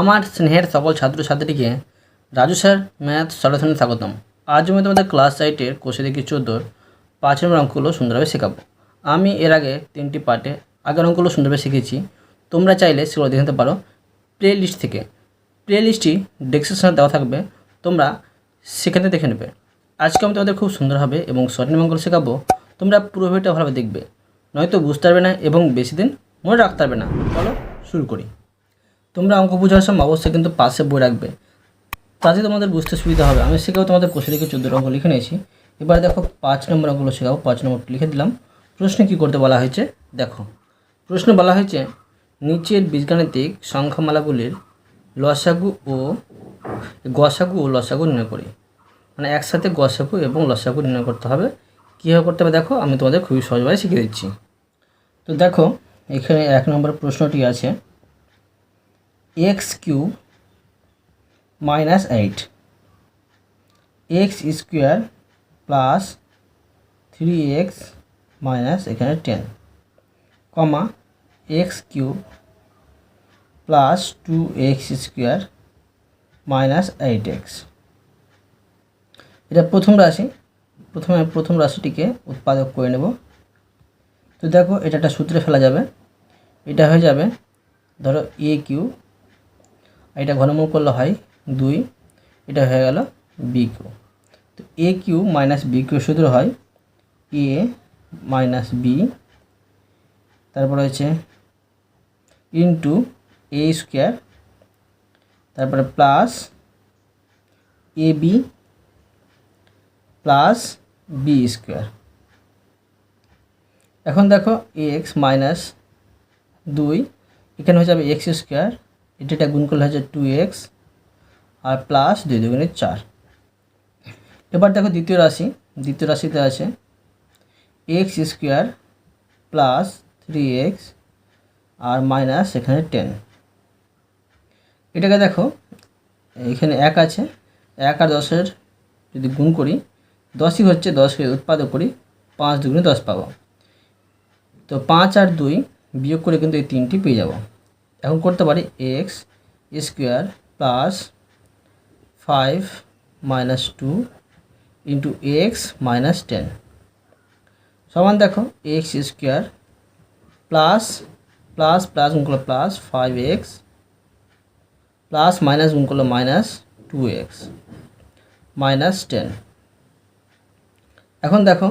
আমার স্নেহের সকল ছাত্রছাত্রীকে রাজু স্যার, ম্যাথ সরাসরি স্বাগতম। আজ আমি তোমাদের ক্লাস এইটের কোষে দেখি চোদ্দোর পাঁচ নম্বর অঙ্কগুলো সুন্দরভাবে শেখাবো। আমি এর আগে তিনটি পার্টে আগের অঙ্কগুলো সুন্দরভাবে শিখেছি। তোমরা চাইলে সেগুলো দেখে নিতে পারো প্লে লিস্ট থেকে প্লে লিস্টটি ডেসক্রিপশনে দেওয়া থাকবে, তোমরা সেখানে দেখে নেবে। আজকে আমি তোমাদের খুব সুন্দরভাবে এবং স্বর্ণিম অঙ্কগুলো শেখাবো। তোমরা পুরো ভিডিওটা ভালোভাবে দেখবে। নয়তো বুঝতে পারবে না এবং বেশি দিন মনে রাখতে পারবে না। চলো শুরু করি। তোমরা অঙ্ক বোঝার সময় অবশ্যই কিন্তু পাশে বই রাখবে। তাতে তোমাদের বুঝতে সুবিধা হবে। আমি সেখানেও তোমাদের কোষে লিখে চোদ্দোর অঙ্ক লিখে নিয়েছি। এবার দেখো পাঁচ নম্বর অঙ্কগুলো শেখাবো পাঁচ নম্বরটি লিখে দিলাম। প্রশ্নে কী করতে বলা হয়েছে? দেখো। প্রশ্ন বলা হয়েছে, নিচের বীজগাণিতিক সংখ্যামালাগুলির লসাগু ও গসাগু ও লসাগু নির্ণয় করি। মানে একসাথে গসাগু এবং লসাগু নির্ণয় করতে হবে। কীভাবে করতে হবে? দেখো, আমি তোমাদের খুবই সহজভাবে শিখিয়ে দিচ্ছি। তো দেখো, এখানে এক নম্বর প্রশ্নটি আছে। X cube minus eight. X square plus three x minus এখানে ten. Comma x cube plus two x square minus eight x. এটা প্রথম রাশি। প্রথমে প্রথম রাশিটিকে উৎপাদক করে নেব। তো দেখো, এটা একটা সূত্রে ফেলা যাবে। এটা হয়ে যাবে, ধরো এ কিউ এটা ঘনমূল করলে হয় দুই, এটা হয়ে গেল বি কিউ তো a cube minus b cube সূত্র হয় এ মাইনাস বি তারপর হচ্ছে ইন্টু এ স্কোয়ার তারপরে plus a b plus b square এখন দেখো এক্স মাইনাস দুই, এখানে হয়ে যাবে এক্স স্কোয়ার এটা গুণ করলে হচ্ছে টু এক্স আর প্লাস দুই দুগুণে চার। এবার দেখো দ্বিতীয় রাশি, দ্বিতীয় রাশিতে আছে x square plus three x আর মাইনাস এখানে টেন এটাকে দেখো, এখানে এক আছে, এক আর দশের যদি গুণ করি, দশই হচ্ছে দশকে উৎপাদক করি, পাঁচ দুগুণে দশ পাবো। তো পাঁচ আর দুই বিয়োগ করে কিন্তু এই তিনটি পেয়ে যাব। এখন করতে পারি x square plus five minus two into x minus ten সমান দেখো x square plus plus plus গুণ করল plus five x plus minus গুণ করল minus two x minus ten এখন দেখো,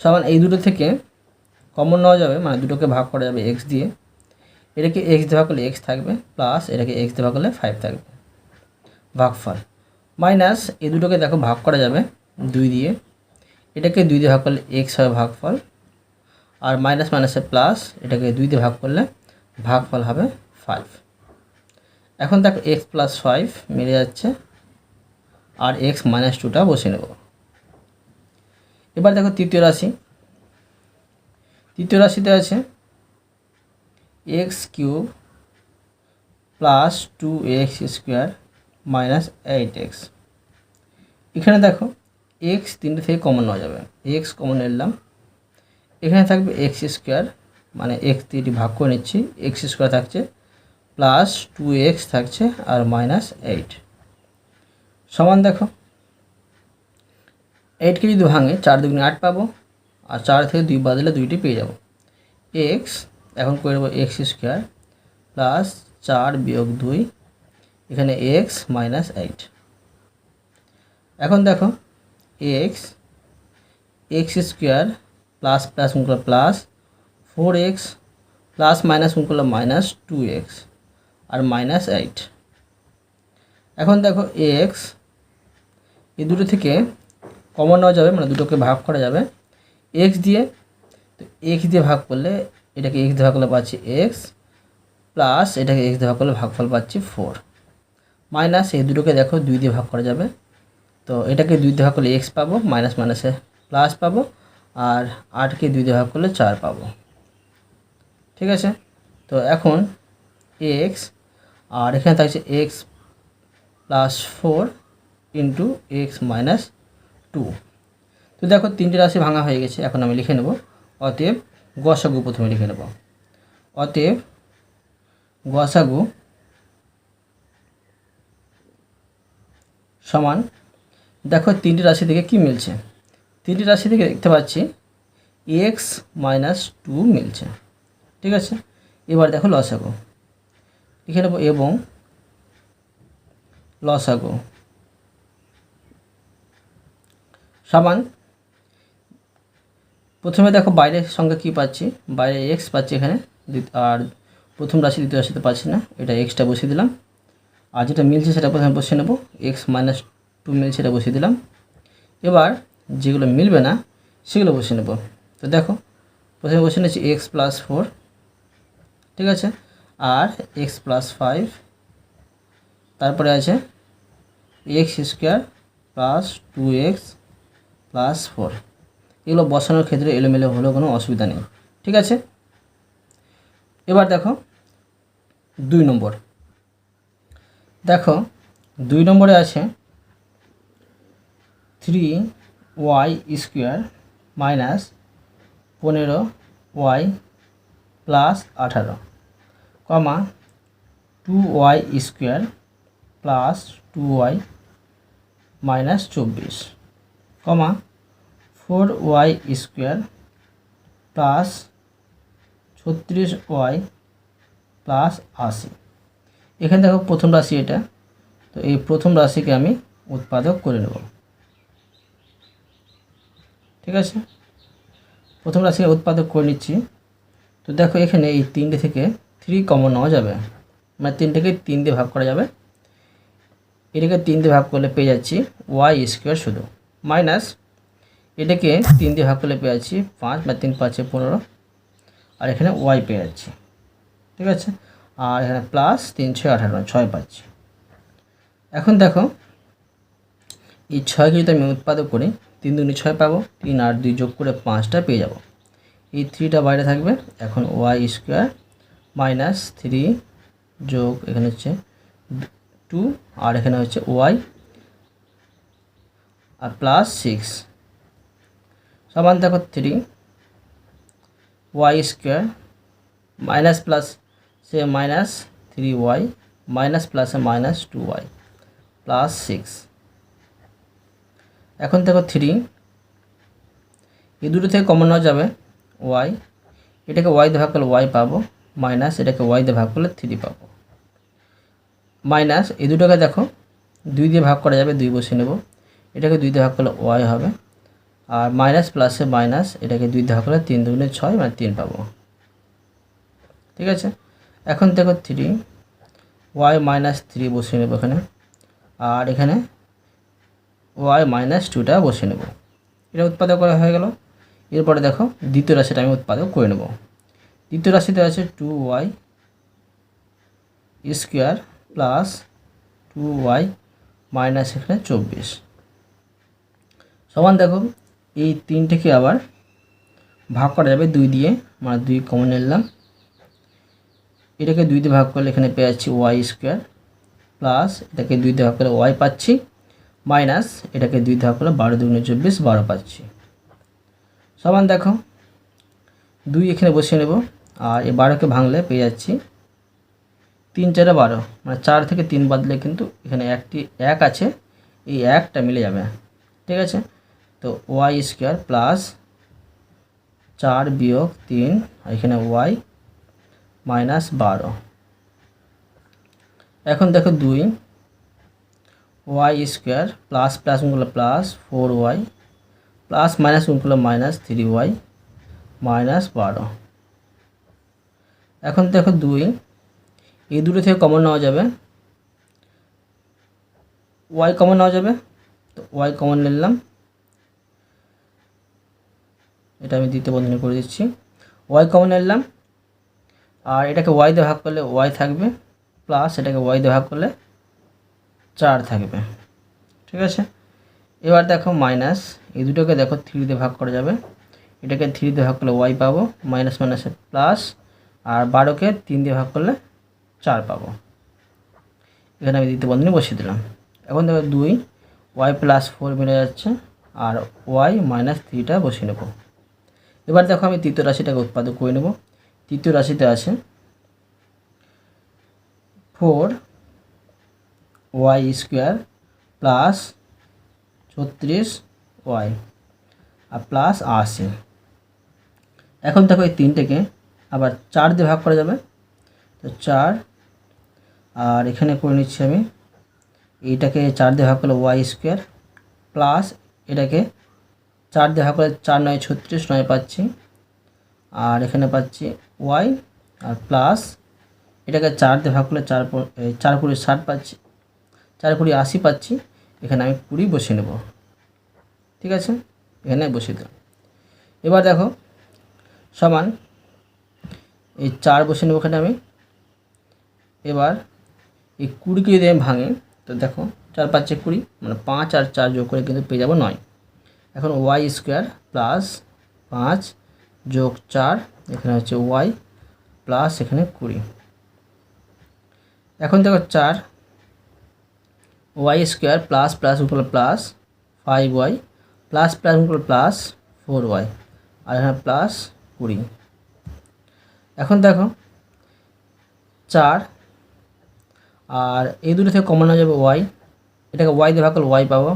সমান এই দুটো থেকে কমন নেওয়া যাবে মানে দুটোকে ভাগ করা যাবে এক্স দিয়ে। এটাকে এক্স ভাগ করলে এক্স থাকবে প্লাস এটাকে এক্স ভাগ করলে ফাইভ থাকবে। ভাগফল। মাইনাস এই দুটোকে দেখো ভাগ করা যাবে দুই দিয়ে। এটাকে দুই দিয়ে ভাগ করলে এক্স হবে ভাগফল। আর মাইনাস মাইনাসে প্লাস এটাকে দুই দিয়ে ভাগ করলে ভাগফল হবে ফাইভ এখন দেখো এক্স প্লাস ফাইভ মিলে যাচ্ছে। আর এক্স মাইনাস টুটা বসে নেব। এবার দেখো তৃতীয় রাশি। তৃতীয় রাশিতে আছে x cube plus two x square minus eight x. এখানে দেখো, এক্স তিনটে থেকে কমন নেওয়া যাবে। এক্স কমন নিলাম। এখানে থাকবে এক্স স্কোয়ার মানে এক্স তিনটি ভাগ করে নিচ্ছি। এক্স স্কোয়ার থাকছে প্লাস টু এক্স থাকছে আর মাইনাস এইট। সমান দেখো, এইটকে যদি ভাঙে, চার দুগুণে আট পাবো, আর চার থেকে দুই বাদ দিলে দুইটি পেয়ে যাব। এক্স এখন করে দেবো এক্স স্কোয়ার প্লাস চার বিয়োগ দুই, এখানে এক্স মাইনাস এইট এখন দেখো x x square plus plus করলে plus four x plus minus করলে মাইনাস টু এক্স আর মাইনাস এইট এখন দেখো এক্স এই দুটো থেকে কমন নেওয়া যাবে মানে দুটোকে ভাগ করা যাবে। এক্স দিয়ে, তো এক্স দিয়ে ভাগ করলে এটাকে এক্স ভাগ করলে পাচ্ছি এক্স প্লাস এটাকে এক্স ভাগ করলে ভাগফল পাচ্ছি ফোর মাইনাস এই দুটোকে দেখো দুই দিয়ে ভাগ করা যাবে। তো এটাকে দুই দিয়ে ভাগ করলে এক্স পাবো মাইনাস মাইনাসে প্লাস পাবো আর আটকে দুই দিয়ে ভাগ করলে চার পাবো। ঠিক আছে? তো এখন এক্স আর এখানে থাকছে x plus four into x minus two তো দেখো তিনটে রাশি ভাঙা হয়ে গেছে, এখন আমি লিখে নেব। অতএব গসাগু প্রথমে লিখে নেব। অতএব গসাগু সমান, দেখো তিনটি রাশি থেকে কি মিলছে? তিনটি রাশি থেকে দেখতে পাচ্ছি এক্স মাইনাস টু মিলছে। ঠিক আছে? এবার দেখো লসাগু। লিখে নেব এবং লসাগু সমান প্রথমে দেখো বাইরের সঙ্গে কি পাচ্ছি? বাইরে এক্স পাচ্ছি এখানে। আর প্রথম রাশি, দ্বিতীয় রাশিতে পাচ্ছি না। এটা এক্সটা বসিয়ে দিলাম। আর যেটা মিলছে সেটা প্রথমে বসিয়ে নেব। এক্স মাইনাস টু মিলছে সেটা বসিয়ে দিলাম। এবার যেগুলো মিলবে না, সেগুলো বসিয়ে নেব। তো দেখো, প্রথমে বসিয়ে নিচ্ছি এক্স প্লাস ফোর ঠিক আছে? আর এক্স প্লাস ফাইভ তারপরে আছে x square plus two x plus four এগুলো বসানোর ক্ষেত্রে এলোমেলো হলেও কোনো অসুবিধা নেই। ঠিক আছে? এবার দেখো, দুই নম্বর। দেখো, দুই নম্বরে আছে থ্রি ওয়াই স্কোয়ার মাইনাস পনেরো ওয়াই প্লাস আঠারো, comma two y square plus two y minus চব্বিশ, comma four y square plus ছত্রিশ ওয়াই প্লাস আশি। এখানে দেখো প্রথম রাশি এটা। তো এই প্রথম রাশিকে আমি উৎপাদক করে নেব। ঠিক আছে? প্রথম রাশিকে উৎপাদক করে নিচ্ছি। তো দেখো এখানে এই তিনটে থেকে থ্রি কমন নেওয়া যাবে। মানে তিনটেকে তিন দিয়ে ভাগ করা যাবে। এটাকে তিন দিয়ে ভাগ করলে পেয়ে যাচ্ছি ওয়াই স্কোয়ার শুধু। মাইনাস এটাকে তিন দিয়ে ভাগ করলে পেয়ে যাচ্ছি পাঁচ বা তিন পাঁচে পনেরো। আর এখানে ওয়াই পেয়ে যাচ্ছি। ঠিক আছে? আর এখানে প্লাস তিন ছয় আঠারো, ছয় পাচ্ছি। এখন দেখো, এই ছয়কে যদি আমি উৎপাদক করি, তিন দুগুণে ছয় পাবো, তিন আর দুই যোগ করে পাঁচটা পেয়ে যাব। এই থ্রিটা বাইরে থাকবে। এখন ওয়াই স্কোয়ার মাইনাস থ্রি যোগ এখানে হচ্ছে টু আর এখানে হচ্ছে ওয়াই আর প্লাস সিক্স সমান দেখো three y square minus plus সে মাইনাস থ্রি ওয়াই মাইনাস প্লাসে minus two y plus six এখন দেখো থ্রি এই দুটো থেকে কমন নেওয়া যাবে ওয়াই এটাকে ওয়াই দিয়ে ভাগ করলে ওয়াই পাবো মাইনাস এটাকে ওয়াই দিয়ে ভাগ করলে থ্রি পাবো মাইনাস এই দুটোকে দেখো দুই দিয়ে ভাগ করা যাবে দুই বসে নেব এটাকে দুই দিয়ে ভাগ করলে ওয়াই হবে আর মাইনাস প্লাসে মাইনাস এটাকে দুই ভাগ করলে তিন দুগুণে ছয় মানে তিন পাবো। ঠিক আছে? এখন দেখো থ্রি ওয়াই মাইনাস থ্রি বসিয়ে নেব এখানে। আর এখানে ওয়াই মাইনাস টুটা বসিয়ে নেব। এটা উৎপাদক করা হয়ে গেল। এরপরে দেখো দ্বিতীয় রাশিটা আমি উৎপাদক করে নেব। দ্বিতীয় রাশিতে আছে two y square plus two y minus এখানে চব্বিশ। সমান দেখো এই তিনটেকে আবার ভাগ করা যাবে দুই দিয়ে। মানে দুই কমন নিলাম। এটাকে দুই দিয়ে ভাগ করলে এখানে পেয়ে যাচ্ছি ওয়াই স্কোয়ার প্লাস এটাকে দুই দিয়ে ভাগ করলে ওয়াই পাচ্ছি। মাইনাস এটাকে দুই দিয়ে ভাগ করলে বারো দুগুণে চব্বিশ, বারো পাচ্ছি। সমান দেখো, দুই এখানে বসিয়ে নেব আর এই বারোকে ভাঙলে পেয়ে যাচ্ছি তিন চারে বারো। মানে চার থেকে তিন বাদলে কিন্তু এখানে একটি, এক আছে, এই একটা মিলে যাবে। ঠিক আছে? তো ওয়াই স্কোয়ার প্লাস চার বিয়োগ তিন এখানে ওয়াই মাইনাস বারো। এখন দেখো দুই, ওয়াই স্কোয়ার প্লাস প্লাস গুণগুলো plus four y, plus minus গুণগুলো মাইনাস থ্রি ওয়াই, মাইনাস বারো। এখন দেখো দুই, এই দুটো থেকে কমন নেওয়া যাবে। ওয়াই কমন নেওয়া যাবে, তো ওয়াই কমন নিলাম। এটা আমি দ্বিতীয় বন্ধনী করে দিচ্ছি। ওয়াই কমন নিলাম আর এটাকে ওয়াই দিয়ে ভাগ করলে ওয়াই থাকবে প্লাস এটাকে ওয়াই দিয়ে ভাগ করলে চার থাকবে। ঠিক আছে? এবার দেখো মাইনাস এই দুটোকে দেখো থ্রি দিয়ে ভাগ করা যাবে। এটাকে থ্রি দিয়ে ভাগ করলে ওয়াই পাবো মাইনাস মাইনাসে প্লাস আর বারোকে তিন দিয়ে ভাগ করলে চার পাবো। এখানে আমি দ্বিতীয় বন্ধনী বসিয়ে দিলাম। এখন দেখো দুই ওয়াই প্লাস ফোর মিলে যাচ্ছে, আর ওয়াই মাইনাস থ্রিটা বসিয়ে নেব। এবার দেখো আমি তৃতীয় রাশিটাকে উৎপাদক করে নেব। তৃতীয় রাশিতে আছে ফোর ওয়াই স্কোয়ার প্লাস ছত্রিশ ওয়াই আর প্লাস আশি। এখন দেখো এই তিনটেকে আবার চার দিয়ে ভাগ করা যাবে। তো চার, আর এখানে করে নিচ্ছি আমি, এইটাকে চার দিয়ে ভাগ করলে ওয়াই স্কোয়ার প্লাস এটাকে চার দিয়ে করলে চার নয়, ছত্রিশ, নয় পাচ্ছি। আর এখানে পাচ্ছি ওয়াই, আর প্লাস এটাকে চার দিয়ে ভাগ করলে চার চার কুড়ি ষাট পাচ্ছি, চার কুড়ি আশি পাচ্ছি। এখানে আমি কুড়ি বসিয়ে নেব। ঠিক আছে? এখানে বসিয়ে দিলাম। এবার দেখো, সমান এই চার বসে নেব এখানে আমি। এবার এই কুড়িকে যদি আমি ভাঙি, তো দেখো, চার পাঁচে কুড়ি মানে পাঁচ আর চার যোগ করে কিন্তু পেয়ে যাব নয়। এখন ওয়াই স্কোয়ার প্লাস পাঁচ যোগ চার, এখানে হচ্ছে ওয়াই প্লাস এখানে কুড়ি। এখন দেখো চার ওয়াই স্কোয়ার প্লাস প্লাস উপরে plus five y plus plus উপরে প্লাস ফোর ওয়াই আর এখানে প্লাস কুড়ি। এখন দেখো চার, আর এই দুটো থেকে কমানো যাবে ওয়াই এটাকে ওয়াই দিয়ে ভাগ করলে ওয়াই পাবো।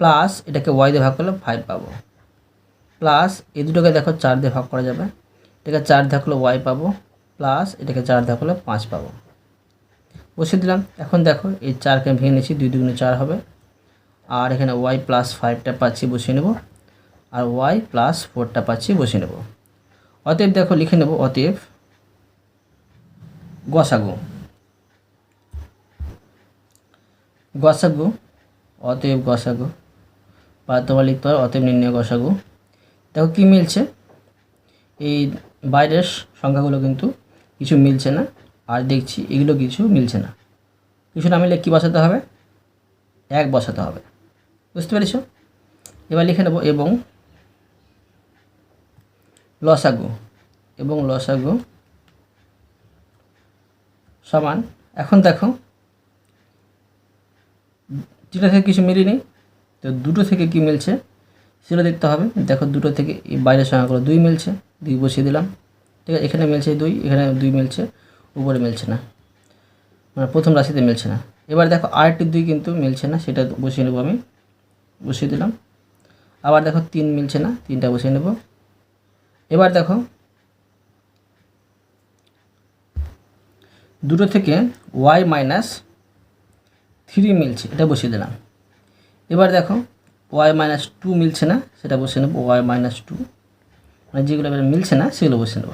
প্লাস এটাকে ওয়াই দিয়ে ভাগ করলে ফাইভ পাবো। প্লাস এই দুটোকে দেখো চার দিয়ে ভাগ করা যাবে। এটাকে চার করলে ওয়াই পাবো। প্লাস এটাকে চার করলে পাঁচ পাবো। বসিয়ে দিলাম। এখন দেখো এই চারকে ভেঙে নিচ্ছি দুই দুগুণে চার হবে। আর এখানে ওয়াই প্লাস ফাইভটা পাচ্ছি, বসিয়ে নেব। আর ওয়াই প্লাস ফোরটা পাচ্ছি, বসিয়ে নেব। অতএব দেখো লিখে নেব, অতএব গসাগু। গসাগু, অতএব গসাগু। বা লিখতে পারো অতএব নির্ণয় গসাগু দেখো কী মিলছে? এই বাইরের সংখ্যাগুলো কিন্তু কিছু মিলছে না। আর দেখছি এগুলো কিছু মিলছে না। কিছু না মিলে কী বসাতে হবে? এক বসাতে হবে। বুঝতে পেরেছ? এবার লিখে নেব এবং লসাগু এবং লসাগু সমান। এখন দেখো যেটা থেকে কিছু মিলিনি। তো দুটো থেকে কি মিলছে সেটা দেখতে হবে। দেখো দুটো থেকে এই বাইরের সংখ্যাগুলো দুই মিলছে, দুই বসিয়ে দিলাম। ঠিক আছে, এখানে মিলছে দুই, এখানে দুই মিলছে, উপরে মিলছে না। মানে প্রথম রাশিতে মিলছে না। এবার দেখো আরেকটি দুই কিন্তু মিলছে না, সেটা বসিয়ে নেব আমি। বসিয়ে দিলাম। আবার দেখো তিন মিলছে না, তিনটা বসিয়ে নেব। এবার দেখো দুটো থেকে ওয়াই মাইনাস থ্রি মিলছে, এটা বসিয়ে দিলাম। এবার দেখো ওয়াই মাইনাস টু মিলছে না, সেটা বসিয়ে নেব ওয়াই মাইনাস টু মানে যেগুলো এবার মিলছে না, সেগুলো বসিয়ে নেব।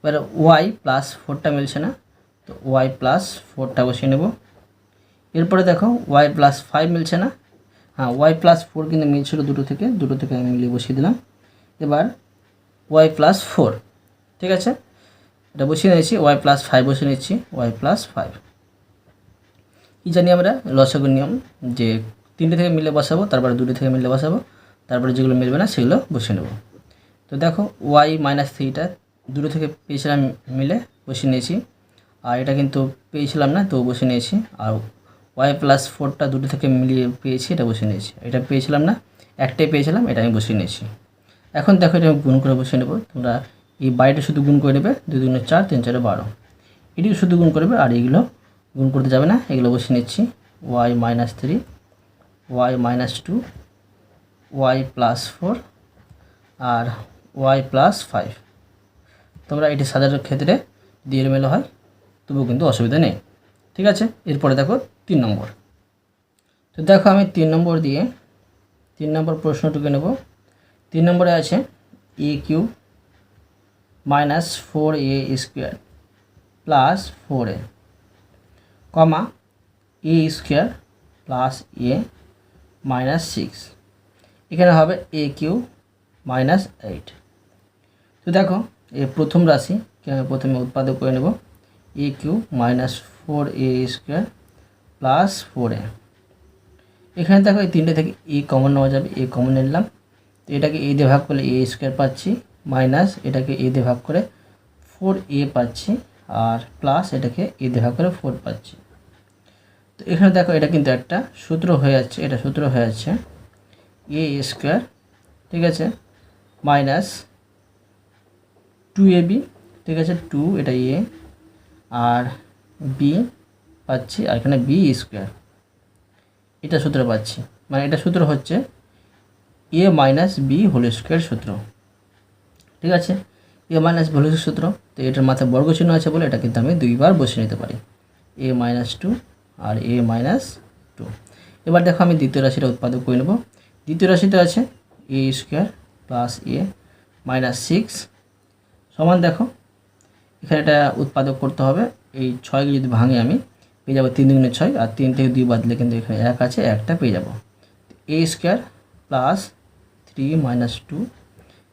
এবার ওয়াই প্লাস ফোরটা মিলছে না, তো ওয়াই প্লাস ফোরটা বসিয়ে নেব। এরপরে দেখো ওয়াই প্লাস ফাইভ মিলছে না। হ্যাঁ ওয়াই প্লাস ফোর কিন্তু মিলছিল দুটো থেকে দুটো থেকে আমি মিলিয়ে বসিয়ে দিলাম। এবার ওয়াই প্লাস ফোর ঠিক আছে? এটা বসিয়ে নিয়েছি ওয়াই প্লাস ফাইভ বসিয়ে নিচ্ছি ওয়াই প্লাস ফাইভ কী জানি আমরা, লসাগু নিয়ম যে তিনটে থেকে মিলে বসাবো, তারপরে দুটো থেকে মিলে বসাবো, তারপরে যেগুলো মিলবে না সেগুলো বসিয়ে নেব। তো দেখো ওয়াই মাইনাস থ্রিটা দুটো থেকে পেয়েছিলাম মিলে বসিয়ে নিয়েছি। আর এটা কিন্তু পেয়েছিলাম না, তো বসে নিয়েছি। আর ওয়াই প্লাস ফোরটা দুটো থেকে মিলিয়ে পেয়েছি, এটা বসে নিয়েছি। এটা পেয়েছিলাম না, একটাই পেয়েছিলাম, এটা আমি বসিয়ে নিয়েছি। এখন দেখো এটা আমি গুণ করে বসিয়ে নেব। তোমরা এই বাইরে শুধু গুণ করে নেবে, দুই দুগুণে চার, তিন চারে বারো। এটিও শুধু গুণ করবে আর এগুলো গুণ করতে যাবে না, এগুলো বসিয়ে নিচ্ছি y minus three y minus two y plus four আর ওয়াই প্লাস ফাইভ তোমরা এটি সাজানোর ক্ষেত্রে দিয়ে মেলো হয়, তবুও কিন্তু অসুবিধা নেই। ঠিক আছে? এরপরে দেখো তিন নম্বর। তো দেখো আমি তিন নম্বর দিয়ে তিন নম্বর প্রশ্নটুকু নেব। তিন নম্বরে আছে a cube minus four a square plus four a comma a square plus a minus six. এখানে হবে এ কিউ মাইনাস এইট। তো দেখো, এই প্রথম রাশি আমি প্রথমে উৎপাদক করে নেব? A cube minus four a square plus four a. এখানে দেখো এই তিনটে থেকে এ কমন নেওয়া যাবে, এ কমন নিলাম। তো এটাকে এ দিয়ে ভাগ করলে এ স্কোয়ার পাচ্ছি, মাইনাস এটাকে এ দিয়ে ভাগ করে ফোর এ পাচ্ছি, আর প্লাস এটাকে এ দিয়ে ভাগ করে ফোর পাচ্ছি। তো এখানে দেখো এটা কিন্তু একটা সূত্র হয়ে যাচ্ছে এটা সূত্র হয়ে যাচ্ছে এ স্কোয়ার ঠিক আছে? মাইনাস টু এ বি ঠিক আছে? টু এটা এ আর বি পাচ্ছি, আর এখানে বি স্কোয়ার এটা সূত্র পাচ্ছি মানে এটা সূত্র হচ্ছে a minus b whole square সূত্র, ঠিক আছে? এ মাইনাস ভি হোল সূত্র, তো এটার মাথায় বর্গ চিহ্ন আছে বলে এটা কিন্তু আমি দুইবার বসে নিতে পারি। এ মাইনাস টু আর এ মাইনাস টু এবার দেখো আমি দ্বিতীয় রাশিটা উৎপাদক করে নেব। দ্বিতীয় রাশিতে আছে a square plus a minus six সমান দেখো, এখানে এটা উৎপাদক করতে হবে। এই ছয়কে যদি ভাঙে আমি, পেয়ে যাব তিন দুগুণে ছয়, আর তিন থেকে দুই বাদলে কিন্তু এখানে এক আছে, একটা পেয়ে যাব। A square plus three minus two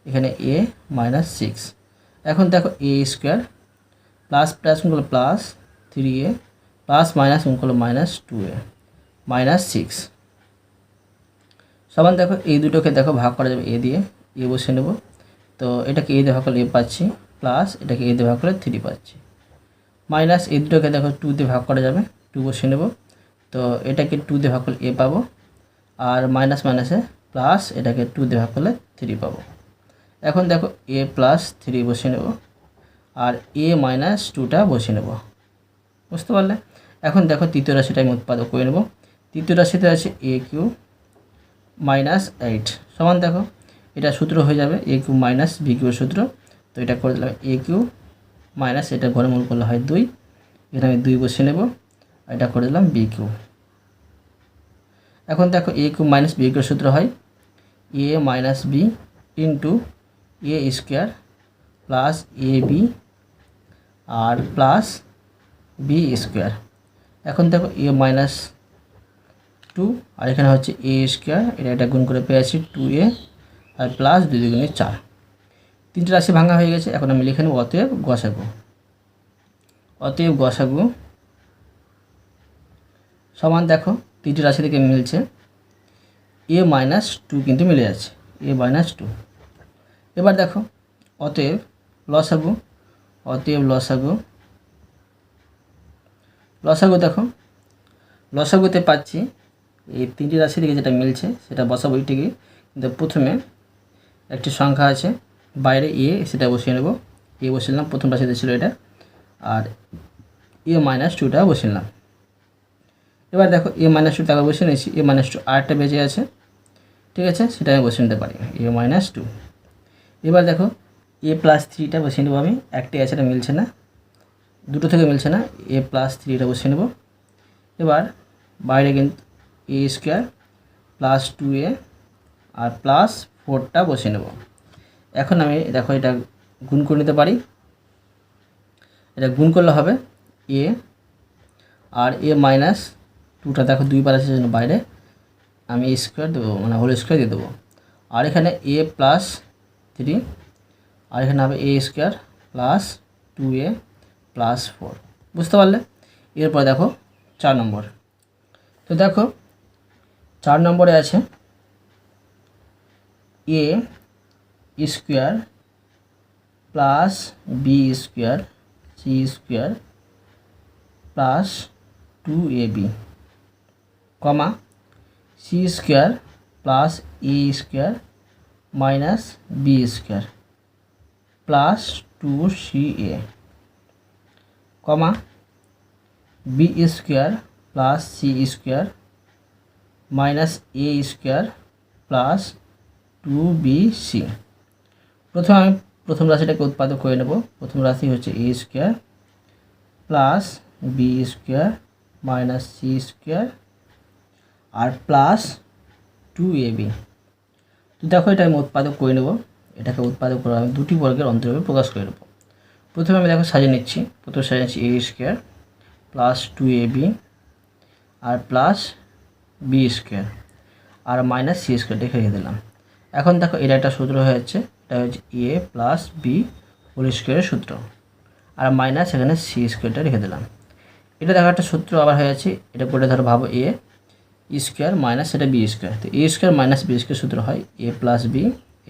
এখানে এ মাইনাস সিক্স এখন দেখো এ স্কোয়ার প্লাস প্লাস করল plus three a plus minus করল minus two a, minus six. সমান দেখো, এই দুটোকে দেখো ভাগ করা যাবে, এ দিয়ে, এ বসে নেব। তো এটাকে এ দিয়ে ভাগ করলে এ পাচ্ছি, প্লাস এটাকে এ দিয়ে ভাগ করলে থ্রি পাচ্ছি। মাইনাস এই দুটোকে দেখো টু দিয়ে ভাগ করা যাবে, টু বসে নেব। তো এটাকে টু দিয়ে ভাগ করলে এ পাবো, আর মাইনাস মাইনাসে প্লাস এটাকে টু দিয়ে ভাগ করলে থ্রি পাবো। এখন দেখো, এ প্লাস থ্রি বসে নেব, আর এ মাইনাস টুটা বসে নেব। বুঝতে পারলে? এখন দেখো তৃতীয় রাশিটা আমি উৎপাদক করে নেব। তৃতীয় রাশিতে আছে এ কিউ মাইনাস এইট সমান দেখো, এটা সূত্র হয়ে যাবে এ কিউ মাইনাস বি কিউর সূত্র। তো এটা করে দিলাম এ কিউ মাইনাস এটা ঘরে মূল করলে হয় দুই। এখানে আমি দুই বসে নেব এটা করে দিলাম বি কিউ এখন দেখো এ কিউ মাইনাস বি কিউর সূত্র হয়। A minus b into a square plus a b R plus B square এখন দেখো এ মাইনাস টু আর এখানে হচ্ছে এ স্কোয়ার এটা এটা গুণ করে পেয়েছি টু এ আর প্লাস দুই দুগুণে চার। তিনটে রাশি ভাঙা হয়ে গেছে, এখন আমি লিখে নেব, অতএব গসাগু অতএব গসাগু সমান দেখো, তিনটে রাশি থেকে মিলছে। এ মাইনাস টু কিন্তু মিলে যাচ্ছে এ মাইনাস টু এবার দেখো, অতএব লসাগু অতএব লসাগু। লসাগু দেখো। লসাগুতে পাচ্ছি এই তিনটি রাশি থেকে যেটা মিলছে, সেটা বসাবো এইটিকে। কিন্তু প্রথমে একটি সংখ্যা আছে, বাইরে এ, সেটা বসিয়ে নেব। এ বসিয়ে নিলাম, প্রথম রাশিতে ছিল এটা। আর এ মাইনাস টুটা বসিয়ে নিলাম। এবার দেখো, এ মাইনাস টু টাকা বসিয়ে নিয়েছি। এ মাইনাস টু আরেকটা বেঁচে আছে। ঠিক আছে? সেটা আমি বসিয়ে নিতে পারি। এ মাইনাস টু এবার দেখো, এ প্লাস থ্রিটা বসিয়ে নেব আমি। একটি আছে, এটা মিলছে না। দুটো থেকে মিলছে না এ প্লাস থ্রিটা বসিয়ে নেব। এবার বাইরে কিন্তু a square plus two a R plus ফোরটা বসিয়ে নেব। এখন আমি দেখো এটা গুণ করে নিতে পারি। এটা গুণ করলে হবে এ আর এ মাইনাস টুটা দেখো দুইবার আছে জন্য বাইরে। আমি স্কোয়ার দেবো মানে হোল স্কোয়ার দিয়ে দেবো। আর এখানে এ প্লাস থ্রি আর এখানে হবে a square plus two a plus four বুঝতে পারলে? এরপর দেখো চার নম্বর। তো দেখো, চার নম্বরে আছে a square plus b square c square plus two a b comma c square plus a square minus b square plus two c a comma b square plus c square minus a square plus two b c প্রথমে আমি প্রথম রাশিটাকে উৎপাদক করে নেব। প্রথম রাশি হচ্ছে a square plus b square minus c square R plus two A B তো দেখো এটা আমি উৎপাদক করে নেব। এটাকে উৎপাদক করে আমি দুটি বর্গের অন্তর্ভুক্ত প্রকাশ করে নেব। প্রথমে আমি দেখো সাজিয়ে নিচ্ছি। প্রথমে সাজিয়ে নিচ্ছি a square plus two a b R plus B square আর মাইনাস সি স্কোয়ার দেখে রেখে দিলাম। এখন দেখো এটা একটা সূত্র হয়েছে, এটা হচ্ছে এ প্লাস বি হোল স্কোয়ারের সূত্র। আর মাইনাস এখানে সি স্কোয়ারটা রেখে দিলাম। এটা দেখো একটা সূত্র আবার হয়েছে, এটা করে ধরো ভাবো এ স্কোয়ার মাইনাস এটা বি স্কোয়ার তো a square minus b square সূত্র হয় a plus b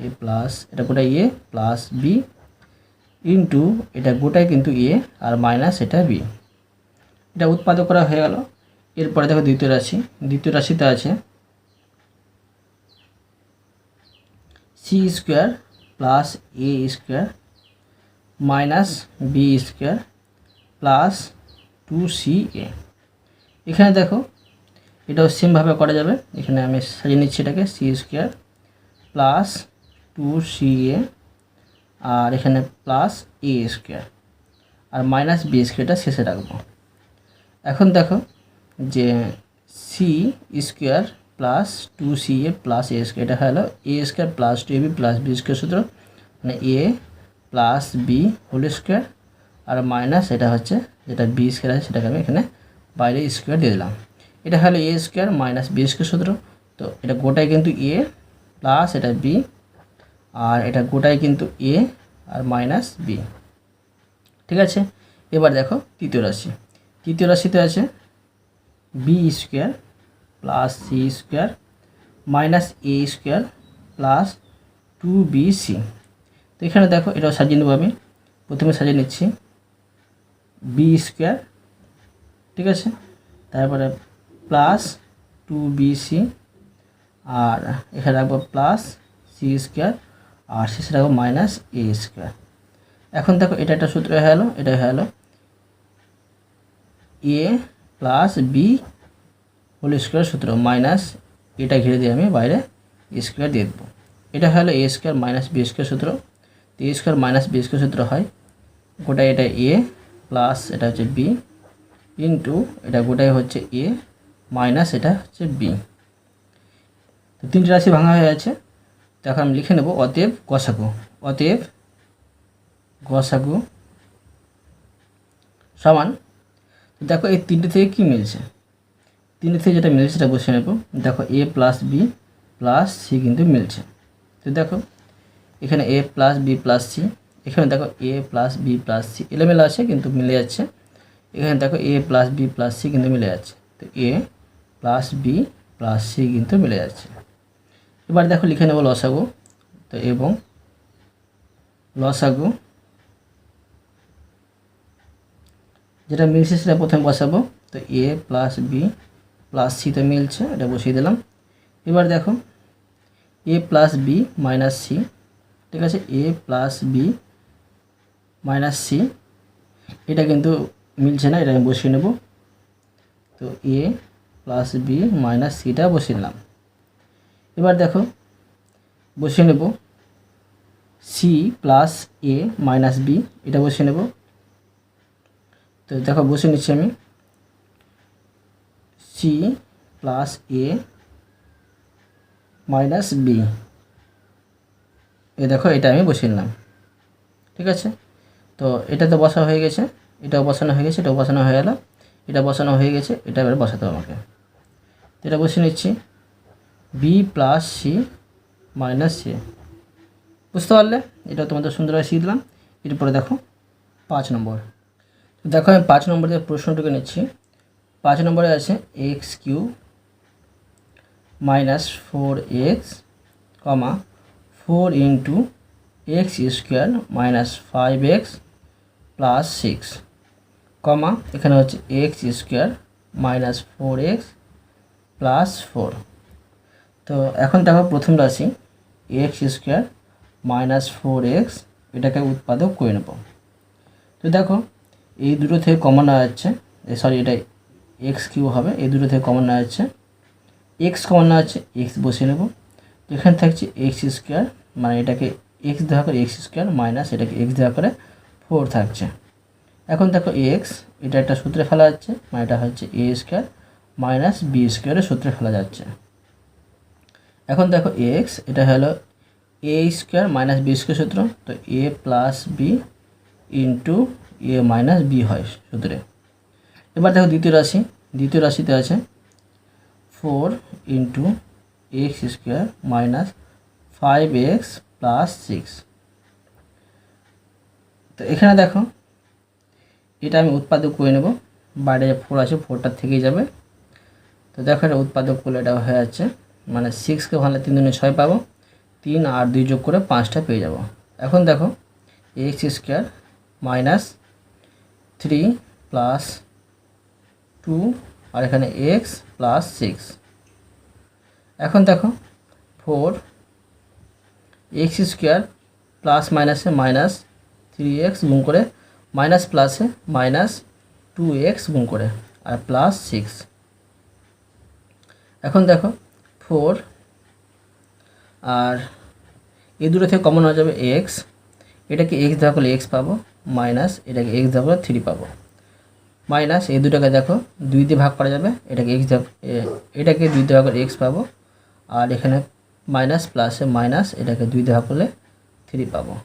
a plus এটা গোটা এ প্লাস বি ইন্টু এটা গোটাই কিন্তু এ আর মাইনাস এটা বি এটা উৎপাদক করা হয়ে গেল। এরপরে দেখো দ্বিতীয় রাশি। দ্বিতীয় রাশিতে আছে c square plus a square minus b square plus two c a এখানে দেখো, এটাও সেমভাবে করা যাবে। এখানে আমি সাজিয়ে নিচ্ছি এটাকে। C square plus two c a আর এখানে প্লাস এ স্কোয়ার আর মাইনাস বি স্কোয়ারটা শেষে রাখব। এখন দেখো যে c square plus two c a plus a square এটা হলো a square plus two a b plus b square সূত্র। মানে a plus b whole square R minus এটা হচ্ছে যেটা বি স্কোয়ার আছে, সেটাকে আমি এখানে বাইরে স্কোয়ার দিয়ে দিলাম। এটা হলো a square minus b square সূত্র। তো এটা গোটাই কিন্তু এ প্লাস এটা বি আর এটা গোটাই কিন্তু এ আর মাইনাস বি ঠিক আছে? এবার দেখো তৃতীয় রাশি। তৃতীয় রাশিতে আছে b square plus c square minus a square plus two b c তো এখানে দেখো এটাও সাজিয়ে নেব আমি। প্রথমে সাজিয়ে নিচ্ছি বি স্কোয়ার ঠিক আছে? তারপরে প্লাস টু বি সি আর এখানে রাখব প্লাস সি স্কোয়ার আর শেষে রাখব মাইনাস এ স্কোয়ার এখন দেখো এটা একটা সূত্র হয়ে গেলো, এটা হয়ে গেলো a plus b whole square সূত্র মাইনাস এটা ঘিরে দিয়ে আমি বাইরে স্কোয়ার দিয়ে দেবো। এটা হলো a square minus b square সূত্র। তো a square minus b square সূত্র হয় গোটাই এটা এ প্লাস এটা হচ্ছে বি ইন্টু এটা গোটাই হচ্ছে এ মাইনাস এটা হচ্ছে বি তো তিনটে রাশি ভাঙা হয়ে আছে। এখন আমি লিখে নেব, অতএব গসাগু অতএব গসাগু সমান, দেখো এই তিনটে থেকে কী মিলছে? তিনটে থেকে যেটা মিলছে সেটা বসে নেব। দেখো a plus b plus c কিন্তু মিলছে। তো দেখো, এখানে a plus b plus c, এখানে দেখো a plus b plus c এলোমেলো আছে কিন্তু মিলে যাচ্ছে। এখানে দেখো a plus b plus c কিন্তু মিলে যাচ্ছে। তো a plus b plus c কিন্তু মিলে যাচ্ছে। এবার দেখো লিখে নেব লসাগু, তো এবং লসাগু, যেটা মিলছে সেটা প্রথমে বসাবো, তো a plus b plus c তো মিলছে, এটা বসিয়ে দিলাম। এবার দেখো a plus b minus c ঠিক আছে? A plus b minus c এটা কিন্তু মিলছে না, এটা আমি বসিয়ে নেব। তো এ প্লাস বি মাইনাস সিটা বসিয়ে নিলাম এবার দেখো, বসিয়ে নেব। C plus a minus b এটা বসিয়ে নেব। তো দেখো বসে নিচ্ছি আমি। C plus a minus b এ দেখো, এটা আমি বসিয়ে নিলাম। ঠিক আছে? তো এটা তো বসা হয়ে গেছে। এটাও বসানো হয়ে গেছে, এটাও বসানো হয়ে গেল। এটা বসানো হয়ে গেছে, এটা এবার বসাতে আমাকে। এটা বসিয়ে নিচ্ছি। B plus c minus c বুঝতে পারলে? এটা তোমাদের সুন্দরভাবে শিখে দিলাম এরপরে দেখো, পাঁচ নম্বর। দেখো, আমি পাঁচ নম্বর দিয়ে প্রশ্নটুকু নিচ্ছি। পাঁচ নম্বরে আছে x cube minus four x comma four into x square minus five x plus six comma এখানে হচ্ছে x square minus four x plus four তো এখন দেখো প্রথম রাশি x square minus four x এটাকে উৎপাদক করে নেব। তো দেখো, এই দুটো থেকে কমন নেওয়া যাচ্ছে সরি এটা এক্স কিউ হবে, এই দুটো থেকে কমন নেওয়া যাচ্ছে এক্স কমন যাচ্ছে এক্স বসিয়ে নেব। তো এখানে থাকছে এক্স স্কোয়ার মানে এটাকে এক্স দেওয়া করে এক্স স্কোয়ার মাইনাস এটাকে এক্স দেওয়া করে ফোর থাকছে। এখন দেখো এক্স এটা একটা সূত্রে ফেলা যাচ্ছে মানে এটা হচ্ছে এ স্কোয়ার মাইনাস বি স্কোয়ারের সূত্রে ফেলা যাচ্ছে। এখন দেখো এক্স এটা হলো a square minus b square সূত্র, তো a plus b into a minus b হয় সূত্রে। এবার দেখো দ্বিতীয় রাশি, দ্বিতীয় রাশিতে আছে four into x square minus five x plus six তো এখানে দেখো, এটা আমি উৎপাদক করে নেব, বাইরে ফোর আছে ফোরটা থেকেই যাবে। তো দেখো এটা উৎপাদক করলে এটা হয়ে যাচ্ছে মানে সিক্সকে ভালো তিন দিনে ছয় পাবো, তিন আর দুই যোগ করে পাঁচটা পেয়ে যাব। এখন দেখো x square minus three plus two আর এখানে এক্স প্লাস সিক্স এখন দেখো ফোর এক্স স্কোয়ার প্লাস মাইনাসে মাইনাস থ্রি এক্স গুণ করে মাইনাস প্লাসে মাইনাস টু এক্স গুণ করে, আর প্লাস সিক্স এখন দেখো ফোর, আর এই দুটো থেকে কমন হয়ে যাবে এক্স এটাকে এক্স দেওয়া করলে এক্স পাবো মাইনাস এটাকে এক্স দেওয়া করলে থ্রি পাবো। মাইনাস এই দুটাকে দেখো, দুই দিয়ে ভাগ করা যাবে, এটাকে এক্স এ- এটাকে দুই দিয়ে ভাগ করে এক্স পাবো, আর এখানে মাইনাস প্লাসে মাইনাস এটাকে দুই দিয়ে ভাগ করলে থ্রি পাবো।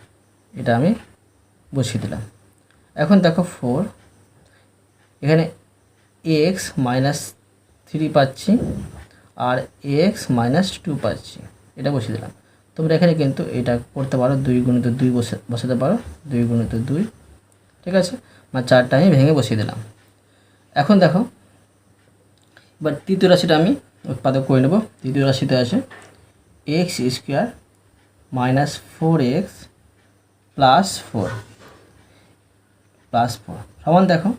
এটা আমি বসিয়ে দিলাম। এখন দেখো ফোর এখানে এক্স মাইনাস থ্রি পাচ্ছি। আর এক্স মাইনাস টু পাচ্ছি। এটা বসিয়ে দিলাম। তোমরা এখানে কিন্তু এটা করতে পারো দুই গুণিত দুই বসে, বসাতে পারো। দুই গুণিত দুই। ঠিক আছে? মানে চারটা আমি ভেঙে বসিয়ে দিলাম। এখন দেখো, এবার তৃতীয় রাশিটা আমি উৎপাদক করে নেব। তৃতীয় রাশিতে আছে x square minus four x plus four plus four সমান দেখো,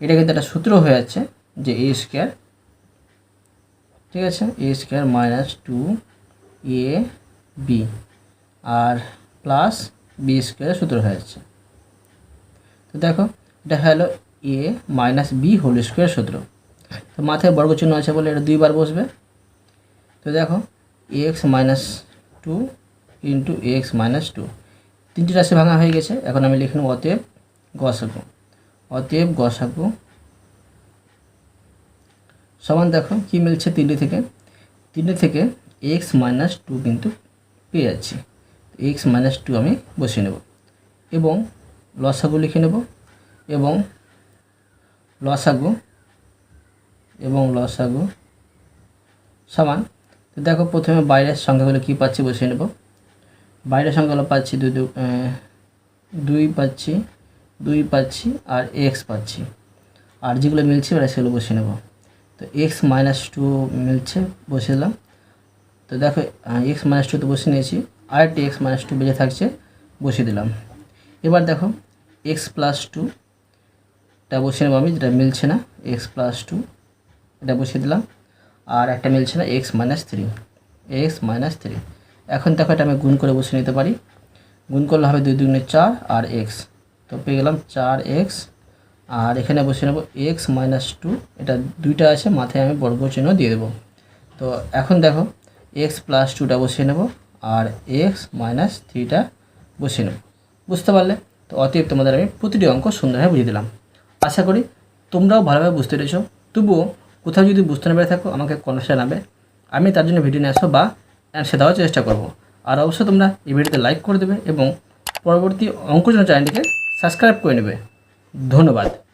এটা কিন্তু একটা সূত্র হয়ে যাচ্ছে যে এ স্কোয়ার ঠিক আছে? A square minus two a b R plus b স্কোয়ারের সূত্র হয়ে যাচ্ছে। তো দেখো, এটা হলো a minus b whole square সূত্র। তো মাথায় বর্গ চিহ্ন আছে বলে এটা দুইবার বসবে। তো দেখো x minus two into x minus two তিনটি রাশি ভাঙা হয়ে গেছে। এখন আমি লিখে নেব অতএব গসাগু। অতএব গসাগু সমান দেখো, কি মিলছে তিনটে থেকে? তিনটে থেকে এক্স মাইনাস টু কিন্তু পেয়ে যাচ্ছি। এক্স মাইনাস টু আমি বসিয়ে নেব। এবং লসাগু লিখে নেব এবং লসাগু এবং লসাগু সমান। তো দেখো, প্রথমে বাইরের সংখ্যাগুলো কী পাচ্ছি বসিয়ে নেব। বাইরের সংখ্যাগুলো পাচ্ছি দুই দুই পাচ্ছি দুই পাচ্ছি আর এক্স পাচ্ছি। আর যেগুলো মিলছে এবার সেগুলো বসিয়ে নেব। তো এক্স মাইনাস টু মিলছে বসিয়ে দিলাম তো দেখো এক্স মাইনাস টু তো বসিয়ে নিয়েছি, আরেকটি এক্স মাইনাস টু বেঁচে থাকছে, বসিয়ে দিলাম। এবার দেখো এক্স প্লাস টু এটা বসিয়ে নেব আমি, যেটা মিলছে না এক্স প্লাস টু এটা বসিয়ে দিলাম। আর একটা মিলছে না x minus three x minus three এখন দেখো, এটা আমি গুণ করে বসিয়ে নিতে পারি। গুণ করলে হবে দুই দুগুণে চার, আর এক্স তো পেয়ে গেলাম চার এক্স আর এখানে বসিয়ে নেব এক্স মাইনাস টু এটা দুইটা আছে, মাথায় আমি বর্গ চিহ্ন দিয়ে দেবো। তো এখন দেখো এক্স প্লাস টুটা বসিয়ে নেব আর এক্স মাইনাস থ্রিটা বসিয়ে নেব। বুঝতে পারলে? তো অতএব তোমাদের আমি প্রতিটি অঙ্ক সুন্দরভাবে বুঝিয়ে দিলাম। আশা করি তোমরাও ভালোভাবে বুঝতে পেরেছ। তবুও কোথাও যদি বুঝতে না পেরে থাকো, আমাকে কনফারেন্সে জানাবে। আমি তার জন্য ভিডিও নিয়ে আসব বা অ্যান্সার দেওয়ার চেষ্টা করব। আর অবশ্যই তোমরা এই ভিডিওতে লাইক করে দেবে এবং পরবর্তী অঙ্ক চ্যানেলটিকে সাবস্ক্রাইব করে নেবে। ধন্যবাদ।